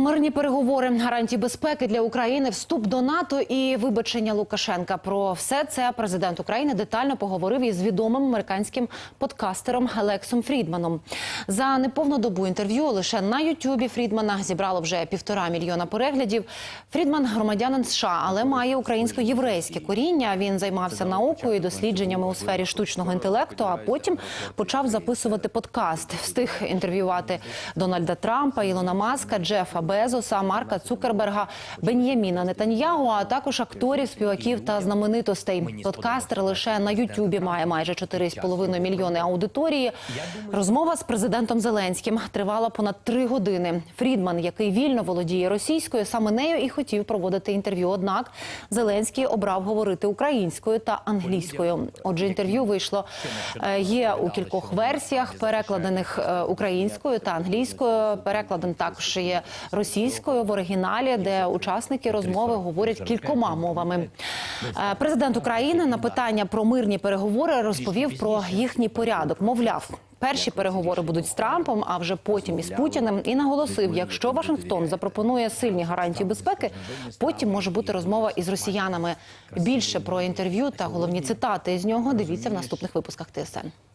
Мирні переговори, гарантії безпеки для України, вступ до НАТО і вибачення Лукашенка. Про все це президент України детально поговорив із відомим американським подкастером Лексом Фрідманом. За неповну добу інтерв'ю лише на Ютубі Фрідмана зібрало вже півтора мільйона переглядів. Фрідман громадянин США, але має українсько-єврейське коріння. Він займався наукою і дослідженнями у сфері штучного інтелекту. А потім почав записувати подкаст. Встиг інтерв'ювати Дональда Трампа, Ілона Маска, Джефа Безоса, Марка Цукерберга, Бен'яміна Нетаньягу, а також акторів, співаків та знаменитостей. Подкастер лише на Ютубі має майже 4,5 мільйони аудиторії. Розмова з президентом Зеленським тривала понад три години. Фрідман, який вільно володіє російською, саме нею і хотів проводити інтерв'ю. Однак Зеленський обрав говорити українською та англійською. Отже, інтерв'ю вийшло е, є у кількох версіях, перекладених е, українською та англійською. Перекладен також є в оригіналі, де учасники розмови говорять кількома мовами. Е, Президент України на питання про мирні переговори розповів про їхній порядок. Мовляв. Перші переговори будуть з Трампом, а вже потім із Путіним. І наголосив, якщо Вашингтон запропонує сильні гарантії безпеки, потім може бути розмова із росіянами. Більше про інтерв'ю та головні цитати з нього дивіться в наступних випусках ТСН.